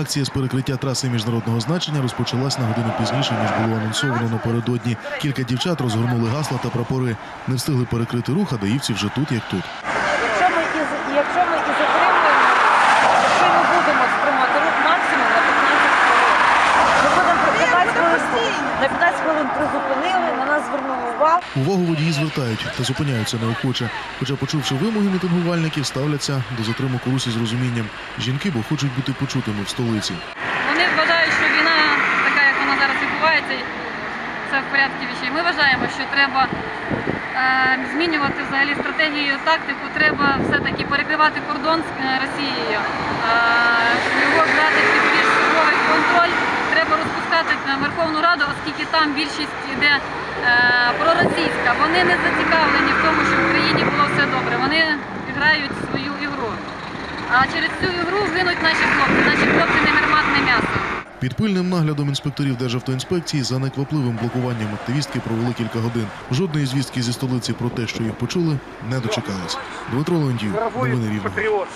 Акція з перекриття траси міжнародного значення розпочалась на годину пізніше, ніж було анонсовано напередодні. Кілька дівчат розгорнули гасла та прапори. Не встигли перекрити рух, а даївці вже тут, як тут. Якщо ми і затримуємо, якщо ми будемо стримувати рух максимум на 15 хвилин. Ми будемо про 15 хвилин на 15 хвилин нас звернули увагу. Увагу водії звертають та зупиняються неохоче. Хоча, почувши вимоги мітингувальників, ставляться до затримок у русі з розумінням. Жінки, бо хочуть бути почутими в столиці. Вони вважають, що війна така, як вона зараз відбувається, це в порядку вічей. Ми вважаємо, що треба е, змінювати взагалі стратегію, тактику. Треба все-таки перекривати кордон з е, Росією, е, його брати під більш суровий контроль. Треба розпускати Верховну Раду, оскільки там більшість іде е, проросійська. Вони не зацікавлені в тому, щоб в країні було все добре. Вони грають свою ігру. А через цю ігру гинуть наші хлопці. Наші хлопці не гарматне м'ясо. Під пильним наглядом інспекторів Державтоінспекції за неквапливим блокуванням активістки провели кілька годин. Жодної звістки зі столиці про те, що їх почули, не дочекались. Дмитро Леонтів, новини Рівного.